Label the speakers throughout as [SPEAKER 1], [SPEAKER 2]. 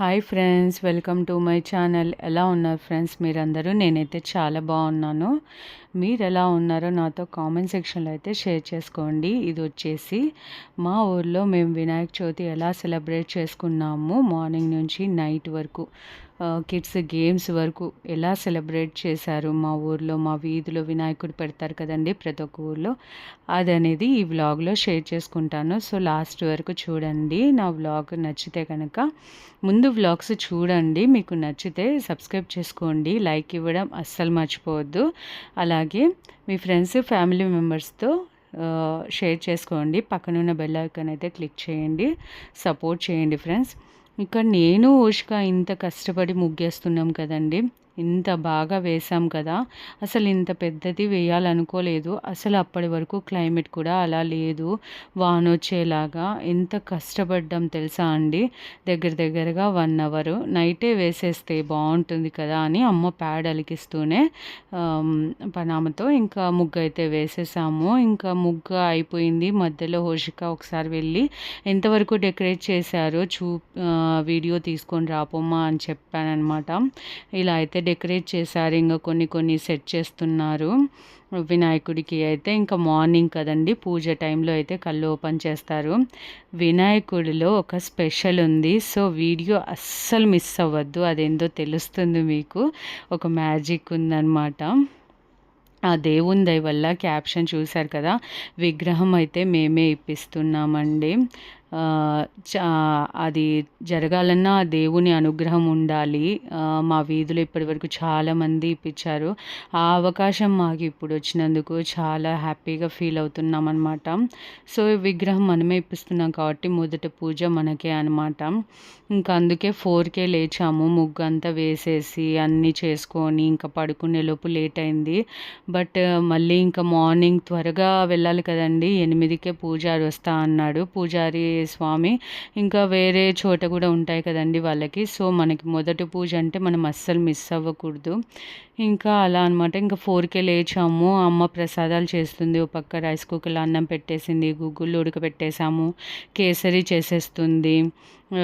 [SPEAKER 1] Hi friends welcome to my channel ఎలా ఉన్నారు friends మీరందరూ? నేనైతే చాలా బాగున్నాను. మీరు ఎలా ఉన్నారో నాతో కామెంట్ సెక్షన్లో అయితే షేర్ చేసుకోండి. ఇది వచ్చేసి మా ఊర్లో మేము వినాయక చవితి ఎలా సెలబ్రేట్ చేసుకున్నాము మార్నింగ్ నుంచి నైట్ వరకు. కిడ్స్ గేమ్స్ వరకు ఎలా సెలబ్రేట్ చేశారు? మా ఊర్లో మా వీధిలో వినాయకుడు పెడతారు కదండి ప్రతి ఒక్క ఊర్లో. అది అనేది ఈ వ్లాగ్లో షేర్ చేసుకుంటాను. సో లాస్ట్ వరకు చూడండి. నా వ్లాగ్ నచ్చితే కనుక ముందు వ్లాగ్స్ చూడండి. మీకు నచ్చితే సబ్స్క్రైబ్ చేసుకోండి. లైక్ ఇవ్వడం అస్సలు మర్చిపోవద్దు. అలాగే మీ ఫ్రెండ్స్ ఫ్యామిలీ మెంబర్స్తో షేర్ చేసుకోండి. పక్కనున్న బెల్ ఐకాన్ అయితే క్లిక్ చేయండి. సపోర్ట్ చేయండి ఫ్రెండ్స్ ఇక్కడ నేను ఓషిక ఇంత కష్టపడి ముగ్గేస్తున్నాం కదండి. ఇంత బాగా వేసాం కదా. అసలు ఇంత పెద్దది వేయాలనుకోలేదు. అసలు అప్పటి వరకు క్లైమేట్ కూడా అలా లేదు. వాన వచ్చేలాగా ఎంత కష్టపడ్డాం తెలుసా అండి? దగ్గర దగ్గరగా వన్ అవర్. నైటే వేసేస్తే బాగుంటుంది కదా అని అమ్మ ప్యాడ్ అలికిస్తూనే పనామతో ఇంకా ముగ్గు అయితే వేసేసాము. ఇంకా ముగ్గు అయిపోయింది. మధ్యలో హోషిక ఒకసారి వెళ్ళి ఎంతవరకు డెకరేట్ చేశారో? చూ వీడియో తీసుకొని రాపోమ్మా అని చెప్పానమాట ఇలా అయితే డెకరేట్ చేశారు ఇంకా కొన్ని కొన్ని సెట్ చేస్తున్నారు వినాయకుడికి అయితే. ఇంకా మార్నింగ్ కదండి పూజ టైంలో అయితే కళ్ళు ఓపెన్ చేస్తారు. వినాయకుడిలో ఒక స్పెషల్ ఉంది. సో వీడియో అస్సలు మిస్ అవ్వద్దు అదేందో తెలుస్తుంది మీకు. ఒక మ్యాజిక్ ఉందన్నమాట. ఆ దేవుని దయ వల్ల క్యాప్షన్ చూశారు కదా విగ్రహం అయితే మేమే ఇప్పిస్తున్నామండి. అది జరగాలన్నా దేవుని అనుగ్రహం ఉండాలి. మా వీధిలో ఇప్పటివరకు చాలామంది ఇప్పించారు. ఆ అవకాశం మాకు ఇప్పుడు వచ్చినందుకు చాలా హ్యాపీగా ఫీల్ అవుతున్నాం అనమాట సో విగ్రహం మనమే ఇప్పిస్తున్నాం కాబట్టి మొదట పూజ మనకే అనమాట ఇంకా అందుకే ఫోర్కే లేచాము. ముగ్గు అంతా వేసేసి అన్నీ చేసుకొని ఇంకా పడుకునే లోపు లేట్ అయింది. బట్ మళ్ళీ ఇంకా మార్నింగ్ త్వరగా వెళ్ళాలి కదండి. ఎనిమిదికే పూజారి వస్తా అన్నాడు. పూజారి స్వామి. ఇంకా వేరే చోట కూడా ఉంటాయి కదండి వాళ్ళకి. సో మనకి మొదటి పూజ అంటే మనం అస్సలు మిస్ అవ్వకూడదు. ఇంకా అలా అనమాట ఇంకా ఫోర్కే లేచాము. అమ్మ ప్రసాదాలు చేస్తుంది. ఒక పక్క రైస్ కుక్కర్లో అన్నం పెట్టేసింది. గుగ్గులు ఉడకబెట్టేసాము కేసరి చేసేస్తుంది.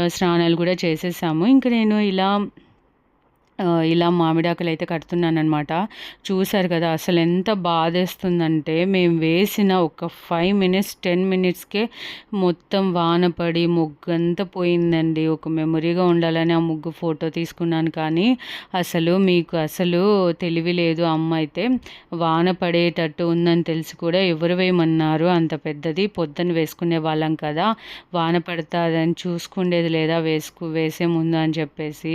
[SPEAKER 1] స్నానాలు కూడా చేసేసాము. ఇంకా నేను ఇలా ఇలా మామిడాకులు అయితే కడుతున్నాను అనమాట చూసారు కదా అసలు ఎంత బాధేస్తుందంటే మేము వేసిన ఒక ఫైవ్ మినిట్స్ టెన్ మినిట్స్కే మొత్తం వాన పడి ముగ్గు అంతా పోయిందండి. ఒక మెమొరీగా ఉండాలని ఆ ముగ్గు ఫోటో తీసుకున్నాను కానీ అసలు మీకు అసలు తెలివి లేదు. అమ్మ అయితే వాన పడేటట్టు ఉందని తెలిసి కూడా ఎవరు వేయమన్నారు. అంత పెద్దది పొద్దున వేసుకునే వాళ్ళం కదా వాన పడుతుందని చూసుకుండేది లేదా వేసుకు వేసే ముందు అని చెప్పేసి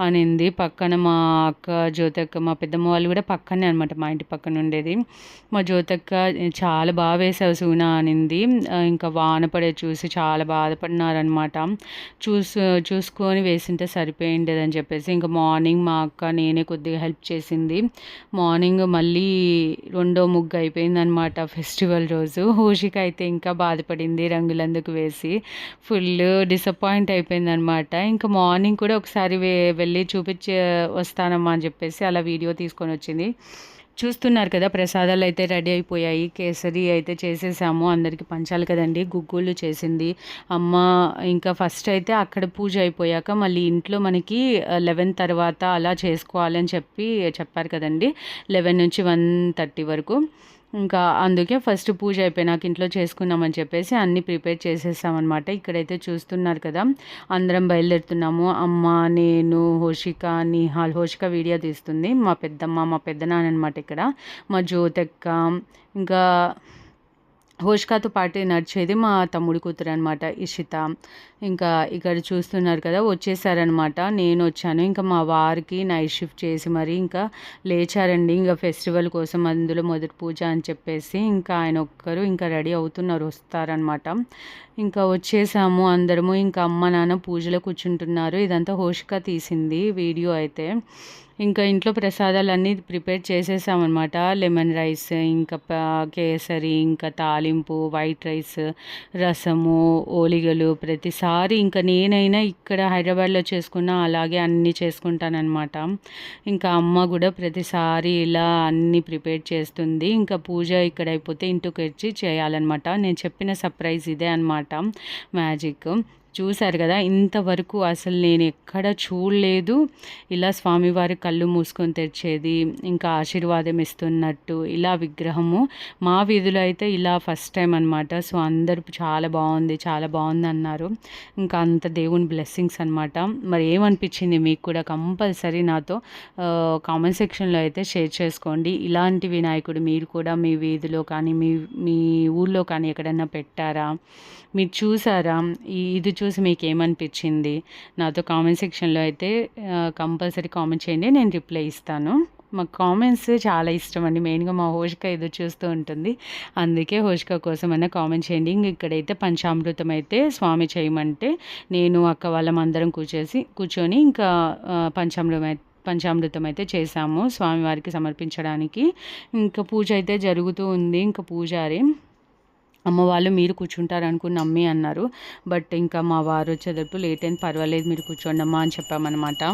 [SPEAKER 1] అనింది. పక్కన మా అక్క జ్యోతక్క మా పెద్దమ్మ వాళ్ళు కూడా పక్కనే అనమాట మా ఇంటి పక్కన ఉండేది. మా జ్యోతక్క చాలా బాగా వేసావు సూనా అనింది. ఇంకా వాన పడే చూసి చాలా బాధపడినారనమాట చూసు చూసుకొని వేసింటే సరిపోయిండేది అని చెప్పేసి ఇంకా మార్నింగ్ మా అక్క నేనే కొద్దిగా హెల్ప్ చేసింది. మార్నింగ్ మళ్ళీ రెండో ముగ్గు అయిపోయిందనమాట ఫెస్టివల్ రోజు. హోషిక అయితే ఇంకా బాధపడింది రంగులందుకు వేసి. ఫుల్ డిసప్పాయింట్ అయిపోయిందనమాట ఇంకా మార్నింగ్ కూడా ఒకసారి వెళ్ళి చూపించే వస్తానమ్మా అని చెప్పేసి అలా వీడియో తీసుకొని వచ్చింది. చూస్తున్నారు కదా ప్రసాదాలు అయితే రెడీ అయిపోయాయి. కేసరి అయితే చేసేసాము. అందరికి పంచాలి కదండి. గుగ్గుళ్ళు చేసింది. అమ్మ ఇంకా ఫస్ట్ అయితే అక్కడ పూజ అయిపోయాక మళ్ళీ ఇంట్లో మనకి లెవెన్ తర్వాత అలా చేసుకోవాలని చెప్పి చెప్పారు కదండి. లెవెన్ నుంచి వన్ థర్టీ వరకు. ఇంకా అందుకే ఫస్ట్ పూజ అయిపోయినాక ఇంట్లో చేసుకుందామని చెప్పేసి అన్నీ ప్రిపేర్ చేసేసామన్నమాట. ఇక్కడైతే చూస్తున్నారు కదా అందరం బయలుదేరుతున్నాము. అమ్మ నేను హోషిక నిహాల్ హోషిక వీడియో తీస్తుంది. మా పెద్దమ్మ మా పెద్దనాన్న అనమాట ఇక్కడ. మా జ్యోతక్క ఇంకా హోష్కాతో పాటు నడిచేది మా తమ్ముడి కూతురు అనమాట ఇషిత. ఇంకా ఇక్కడ చూస్తున్నారు కదా వచ్చేసారనమాట నేను వచ్చాను. ఇంకా మా వారికి నైట్ షిఫ్ట్ చేసి మరి ఇంకా లేచారండి. ఇంకా ఫెస్టివల్ కోసం అందులో మొదటి పూజ అని చెప్పేసి ఇంకా ఆయన ఒక్కరు ఇంకా రెడీ అవుతున్నారు వస్తారనమాట ఇంకా వచ్చేసాము అందరము. ఇంకా అమ్మ నాన్న పూజలో కూర్చుంటున్నారు. ఇదంతా హోషిక తీసింది వీడియో అయితే. ఇంకా ఇంట్లో ప్రసాదాలు అన్నీ ప్రిపేర్ చేసేసామన్నమాట. లెమన్ రైస్ ఇంకా కేసరి ఇంకా తాలింపు వైట్ రైస్ రసము ఓలిగలు ప్రతిసారి ఇంకా నేనైనా ఇక్కడ హైదరాబాద్లో చేసుకున్న అలాగే అన్నీ చేసుకుంటానమాట ఇంకా అమ్మ కూడా ప్రతిసారి ఇలా అన్నీ ప్రిపేర్ చేస్తుంది. ఇంకా పూజ ఇక్కడ అయిపోతే ఇంటికి వచ్చి చేయాలన్నమాట. నేను చెప్పిన సర్ప్రైజ్ ఇదే అనమాట మ్యాజిక్. చూశారు కదా ఇంతవరకు అసలు నేను ఎక్కడ చూడలేదు. ఇలా స్వామివారి కళ్ళు మూసుకొని తెరిచేది ఇంకా ఆశీర్వాదం ఇస్తున్నట్టు ఇలా విగ్రహము. మా వీధిలో అయితే ఇలా ఫస్ట్ టైం అనమాట సో అందరూ చాలా బాగుంది చాలా బాగుంది అన్నారు. ఇంకా అంత దేవుని బ్లెస్సింగ్స్ అనమాట మరి ఏమనిపించింది మీకు కూడా కంపల్సరీ నాతో కామెంట్ సెక్షన్లో అయితే షేర్ చేసుకోండి. ఇలాంటి వినాయకుడు మీరు కూడా మీ వీధిలో కానీ మీ మీ ఊళ్ళో కానీ ఎక్కడన్నా పెట్టారా? మీరు చూసారా? ఇది చూ చూసి మీకు ఏమనిపించింది నాతో కామెంట్ సెక్షన్లో అయితే కంపల్సరీ కామెంట్ చేయండి నేను రిప్లై ఇస్తాను. మాకు కామెంట్స్ చాలా ఇష్టం అండి మెయిన్గా మా హోషిక ఎదురు చూస్తూ ఉంటుంది. అందుకే హోషిక కోసం అయినా కామెంట్ చేయండి. ఇంక ఇక్కడైతే పంచామృతం అయితే స్వామి చేయమంటే నేను అక్క వాళ్ళం అందరం కూర్చేసి కూర్చొని ఇంకా పంచామృతం పంచామృతం అయితే చేశాము. స్వామివారికి సమర్పించడానికి. ఇంకా పూజ అయితే జరుగుతూ ఉంది. ఇంకా పూజారి అమ్మ వాళ్ళు మీరు కూర్చుంటారు అనుకుని నమ్మి అన్నారు. బట్ ఇంకా మా వారు వచ్చేటప్పుడు లేట్ అయింది పర్వాలేదు మీరు కూర్చోండి అమ్మా అని చెప్పామన్నమాట.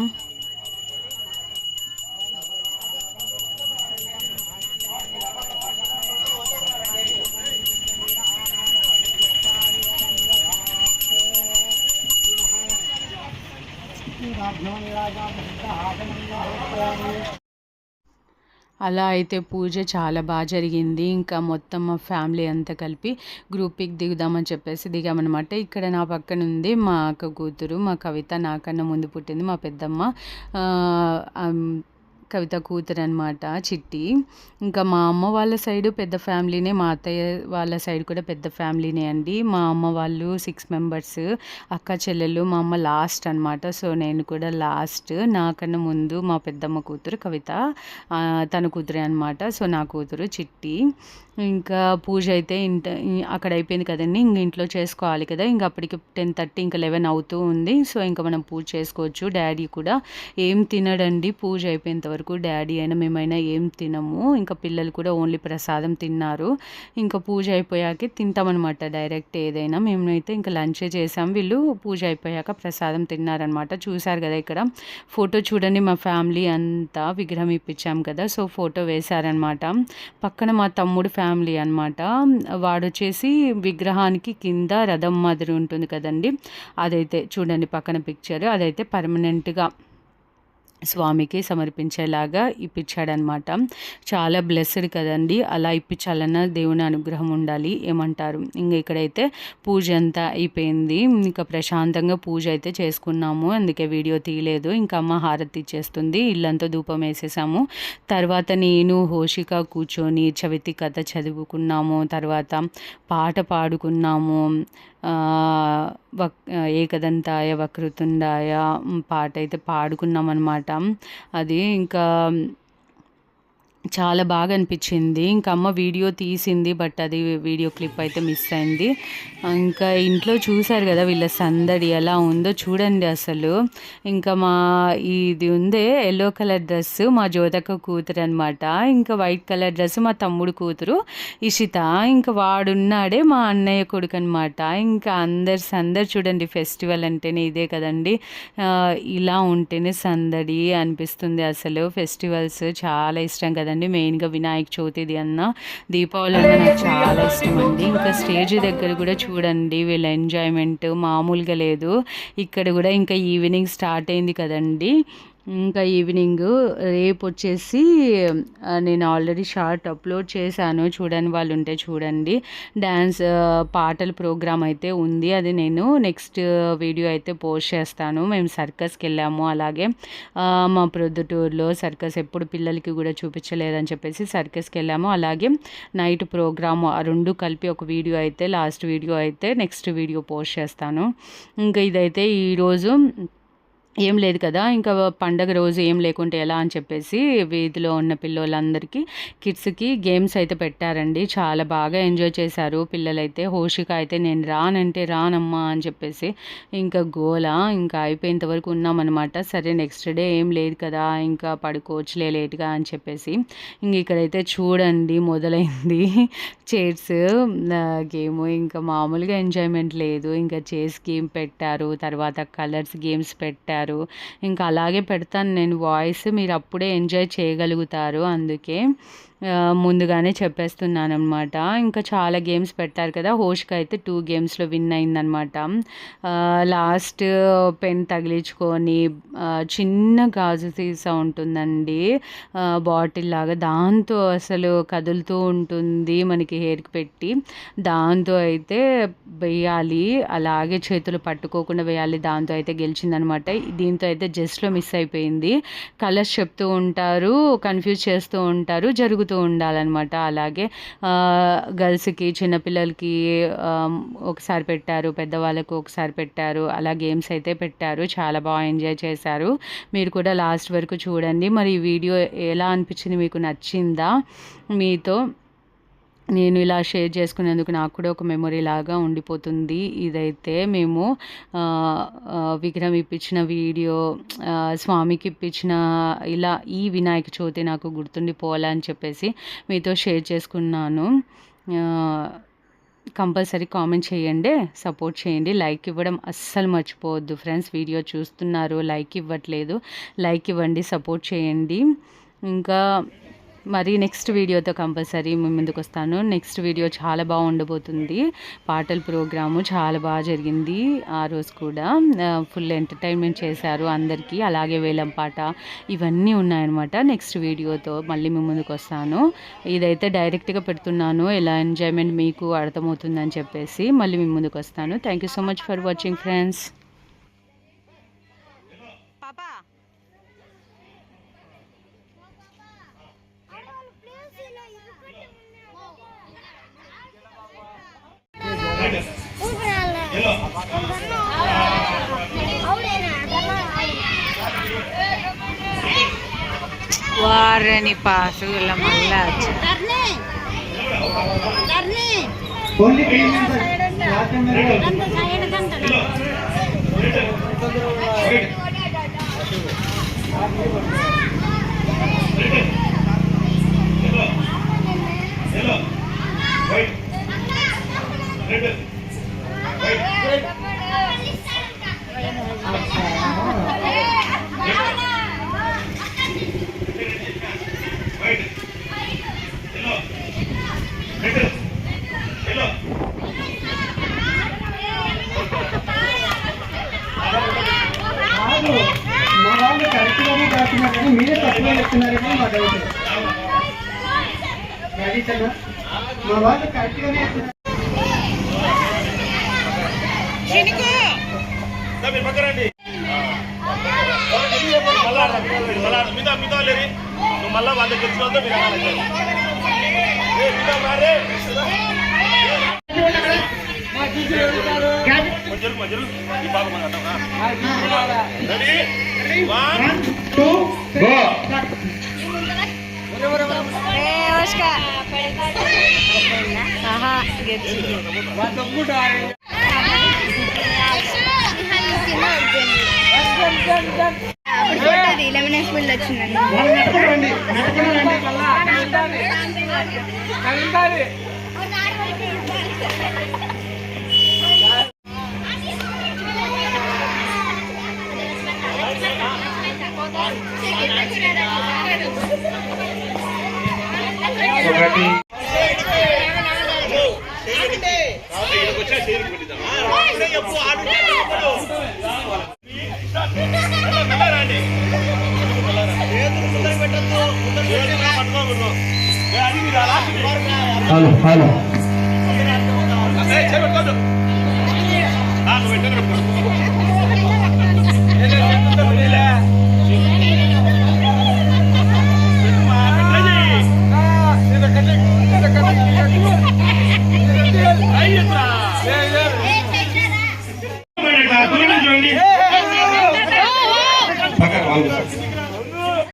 [SPEAKER 1] అలా అయితే పూజ చాలా బాగా జరిగింది. ఇంకా మొత్తం మా ఫ్యామిలీ అంతా కలిపి గ్రూప్ పిక్ దిగుదామని చెప్పేసి దిగామన్నమాట. ఇక్కడ నా పక్కన ఉంది మా అక్క కూతురు మా కవిత నాకన్నా ముందు పుట్టింది మా పెద్దమ్మ. కవిత కూతురు అనమాట చిట్టి. ఇంకా మా అమ్మ వాళ్ళ సైడు పెద్ద ఫ్యామిలీనే మా అత్తయ్య వాళ్ళ సైడ్ కూడా పెద్ద ఫ్యామిలీనే అండి. మా అమ్మ వాళ్ళు సిక్స్ మెంబర్స్ అక్క చెల్లెలు మా అమ్మ లాస్ట్ అనమాట సో నేను కూడా లాస్ట్ నాకన్నా ముందు మా పెద్దమ్మ కూతురు కవిత తన కూతురే అనమాట సో నా కూతురు చిట్టి. ఇంకా పూజ అయితే ఇంట అక్కడ అయిపోయింది కదండి ఇంక ఇంట్లో చేసుకోవాలి కదా. ఇంక అప్పటికి టెన్ థర్టీ ఇంకా లెవెన్ అవుతూ ఉంది. సో ఇంకా మనం పూజ చేసుకోవచ్చు. డాడీ కూడా ఏం తినడండి పూజ అయిపోయేంత వరకు. డాడీ అయినా మేమైనా ఏం తినము. ఇంకా పిల్లలు కూడా ఓన్లీ ప్రసాదం తిన్నారు. ఇంకా పూజ అయిపోయాక తింటామన్నమాట. డైరెక్ట్ ఏదైనా మేమైతే ఇంకా లంచే చేసాం. వీళ్ళు పూజ అయిపోయాక ప్రసాదం తిన్నారనమాట చూశారు కదా ఇక్కడ. ఫోటో చూడండి మా ఫ్యామిలీ అంతా విగ్రహం ఇప్పించాం కదా. సో ఫోటో వేశారనమాట పక్కన మా తమ్ముడు ఫ్యామిలీ అనమాట వాడు వచ్చేసి విగ్రహానికి కింద రథం మాదిరి ఉంటుంది కదండి. అదైతే చూడండి పక్కన పిక్చర్ అదైతే పర్మనెంట్గా స్వామికి సమర్పించేలాగా ఇప్పించాడనమాట. చాలా బ్లెస్డ్ కదండి. అలా ఇప్పించాలన్న దేవుని అనుగ్రహం ఉండాలి. ఏమంటారు? ఇంకా ఇక్కడైతే పూజ అంతా అయిపోయింది. ఇంకా ప్రశాంతంగా పూజ అయితే చేసుకున్నాము. అందుకే వీడియో తీయలేదు. ఇంకా అమ్మ హారతి ఇచ్చేస్తుంది. ఇల్లంతా ధూపం వేసేసాము. తర్వాత నేను హోషిక కూర్చొని చవితి కథ చదువుకున్నాము. తర్వాత పాట పాడుకున్నాము. వక్ ఏకదంతాయ వక్రతుండాయ పాట అయితే పాడుకున్నాం అనమాట అది ఇంకా చాలా బాగా అనిపించింది. ఇంకా అమ్మ వీడియో తీసింది బట్ అది వీడియో క్లిప్ అయితే మిస్ అయింది. ఇంకా ఇంట్లో చూశారు కదా వీళ్ళ సందడి ఎలా ఉందో చూడండి అసలు. ఇంకా మా ఇది ఉందే ఎల్లో కలర్ డ్రెస్ మా జ్యోతక కూతురు అనమాట ఇంకా వైట్ కలర్ డ్రెస్ మా తమ్ముడు కూతురు ఇషిత. ఇంకా వాడున్నాడే మా అన్నయ్య కొడుకు అనమాట ఇంకా అందరు సందడి చూడండి ఫెస్టివల్ అంటేనే ఇదే కదండి. ఇలా ఉంటేనే సందడి అనిపిస్తుంది అసలు. ఫెస్టివల్స్ చాలా ఇష్టం కదండి. అండి మెయిన్గా వినాయక చవితిది అన్న దీపావళి అన్న నాకు చాలా ఇష్టం అండి ఇంకా స్టేజ్ దగ్గర కూడా చూడండి. వీళ్ళ ఎంజాయ్మెంట్ మామూలుగా లేదు. ఇక్కడ కూడా ఇంకా ఈవినింగ్ స్టార్ట్ అయింది కదండి. ఇంకా ఈవినింగ్ రేపు వచ్చేసి నేను ఆల్రెడీ షార్ట్ అప్లోడ్ చేశాను. చూడని వాళ్ళు ఉంటే చూడండి డ్యాన్స్ పాటల ప్రోగ్రామ్ అయితే ఉంది. అది నేను నెక్స్ట్ వీడియో అయితే పోస్ట్ చేస్తాను. మేము సర్కస్కి వెళ్ళాము అలాగే మా ప్రొద్దుటూరులో సర్కస్ ఎప్పుడు పిల్లలకి కూడా చూపించలేదని చెప్పేసి సర్కస్కి వెళ్ళాము అలాగే నైట్ ప్రోగ్రామ్ ఆ రెండు కలిపి ఒక వీడియో అయితే లాస్ట్ వీడియో అయితే నెక్స్ట్ వీడియో పోస్ట్ చేస్తాను. ఇంకా ఇదైతే ఈరోజు ఏం లేదు కదా ఇంకా పండగ రోజు ఏం లేకుంటే ఎలా అని చెప్పేసి వీధిలో ఉన్న పిల్లలందరికీ కిడ్స్కి గేమ్స్ అయితే పెట్టారండి. చాలా బాగా ఎంజాయ్ చేశారు. పిల్లలైతే హోషిక అయితే నేను రానంటే రానమ్మా అని చెప్పేసి ఇంకా గోల ఇంకా అయిపోయేంత వరకు ఉన్నామన్నమాట. సరే నెక్స్ట్ డే ఏం లేదు కదా ఇంకా పడుకోవచ్చులే లేట్గా అని చెప్పేసి ఇంక ఇక్కడైతే చూడండి మొదలైంది. చైర్స్ గేమ్ ఇంకా మామూలుగా ఎంజాయ్మెంట్ లేదు. ఇంకా చేస్ గేమ్ పెట్టారు. తర్వాత కలర్స్ గేమ్స్ పెట్టారు. పెట్టారు ఇంకా అలాగే పెడతాను నేను వాయిస్. మీరు అప్పుడే ఎంజాయ్ చేయగలుగుతారు. అందుకే ముందుగానే చెప్పేస్తున్నాను అనమాట ఇంకా చాలా గేమ్స్ పెట్టారు కదా. హోష్క అయితే టూ గేమ్స్లో విన్ అయిందనమాట లాస్ట్ పెన్ తగిలించుకొని చిన్న గాజు సీసా ఉంటుందండి. బాటిల్ లాగా దాంతో అసలు కదులుతూ ఉంటుంది మనకి హెయిర్కి పెట్టి. దాంతో అయితే వేయాలి. అలాగే చేతులు పట్టుకోకుండా వేయాలి. దాంతో అయితే గెలిచిందనమాట దీంతో అయితే జస్ట్లో మిస్ అయిపోయింది. కలర్స్ చెప్తూ ఉంటారు కన్ఫ్యూజ్ చేస్తూ ఉంటారు జరుగుతూ ఉండాలన్నమాట. అలాగే గర్ల్స్కి చిన్నపిల్లలకి ఒకసారి పెట్టారు పెద్దవాళ్ళకు ఒకసారి పెట్టారు అలా గేమ్స్ అయితే పెట్టారు. చాలా బాగా ఎంజాయ్ చేశారు. మీరు కూడా లాస్ట్ వరకు చూడండి. మరి ఈ వీడియో ఎలా అనిపించింది? మీకు నచ్చిందా? మీతో నేను ఇలా షేర్ చేసుకునేందుకు నాకు కూడా ఒక మెమొరీ లాగా ఉండిపోతుంది. ఇదైతే మేము విగ్రహం ఇప్పించిన వీడియో స్వామికి ఇప్పించిన ఇలా ఈ వినాయక చవితి నాకు గుర్తుండిపోవాలని చెప్పేసి మీతో షేర్ చేసుకున్నాను. కంపల్సరీ కామెంట్ చేయండి సపోర్ట్ చేయండి. లైక్ ఇవ్వడం అస్సలు మర్చిపోవద్దు ఫ్రెండ్స్. వీడియో చూస్తున్నారు లైక్ ఇవ్వట్లేదు. లైక్ ఇవ్వండి సపోర్ట్ చేయండి. ఇంకా మరి నెక్స్ట్ వీడియోతో కంపల్సరీ ముందుకు వస్తాను. నెక్స్ట్ వీడియో చాలా బాగా ఉండబోతుంది. పాటల ప్రోగ్రాము చాలా బాగా జరిగింది ఆ రోజు కూడా. ఫుల్ ఎంటర్టైన్మెంట్ చేశారు అందరికీ. అలాగే వేలం పాట ఇవన్నీ ఉన్నాయన్నమాట నెక్స్ట్ వీడియోతో మళ్ళీ మీ ముందుకు వస్తాను. ఇదైతే డైరెక్ట్గా పెడుతున్నాను. ఎలా ఎంజాయ్మెంట్ మీకు అర్థమవుతుందని చెప్పేసి మళ్ళీ మీ ముందుకు వస్తాను. Thank you so much for watching friends
[SPEAKER 2] వారని పాసుల మళ్ళా
[SPEAKER 3] only three members last number కాదు మా వాళ్ళు కరెక్ట్ గానే రాస్తున్నారు కానీ మీరే తప్పుగా చెప్తున్నారేమో మా డౌట్ రాజేశన్న, మా వాళ్ళు కరెక్ట్ గానే చెప్తున్నారు
[SPEAKER 4] మళ్ళా మీరు. ఏ, మిగతా మధ్యలో మధ్యలో. ఈ బాబు మన అడ్డం, ఆ. Ready one
[SPEAKER 3] one two
[SPEAKER 4] go
[SPEAKER 5] lemon school వచ్చిందండి
[SPEAKER 4] Jalo, jalo. Ah,